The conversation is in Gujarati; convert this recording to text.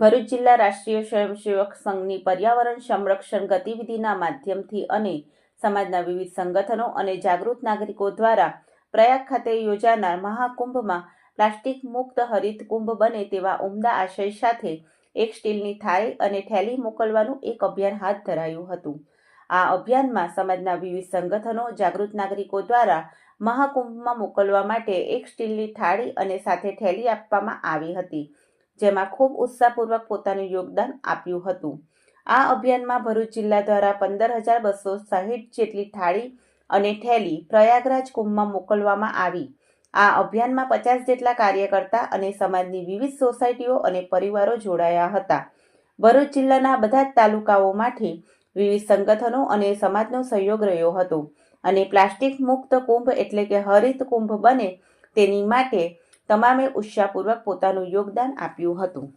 ભરૂચ જિલ્લા રાષ્ટ્રીય સ્વયંસેવક સંઘની પર્યાવરણ સંરક્ષણ ગતિવિધિના માધ્યમથી અને સમાજના વિવિધ સંગઠનો અને જાગૃત નાગરિકો દ્વારા પ્રયાગ ખાતે યોજાનાર મહાકુંભમાં પ્લાસ્ટિક મુક્ત હરિત કુંભ બને તેવા ઉમદા આશય સાથે એક સ્ટીલની થાળી અને થેલી મોકલવાનું એક અભિયાન હાથ ધરાયું હતું. આ અભિયાનમાં સમાજના વિવિધ સંગઠનો, જાગૃત નાગરિકો દ્વારા મહાકુંભમાં મોકલવા માટે એક સ્ટીલની થાળી અને સાથે થેલી આપવામાં આવી હતી. જેમાં ખૂબ ઉત્સાહપૂર્વક પોતાનું યોગદાન આપ્યું હતું. આ અભિયાનમાં ભરૂચ જિલ્લા દ્વારા પંદર હજાર બસો સાહીઠ જેટલી થાળી અને થેલી પ્રયાગરાજ કુંભમાં મોકલવામાં આવી. આ અભિયાનમાં પચાસ જેટલા કાર્યકર્તા અને સમાજની વિવિધ સોસાયટીઓ અને પરિવારો જોડાયા હતા. ભરૂચ જિલ્લાના બધા જ તાલુકાઓમાંથી વિવિધ સંગઠનો અને સમાજનો સહયોગ રહ્યો હતો અને પ્લાસ્ટિક મુક્ત કુંભ એટલે કે હરિત કુંભ બને તેની માટે તમામે ઉત્સાહપૂર્વક પોતાનું યોગદાન આપ્યું હતું.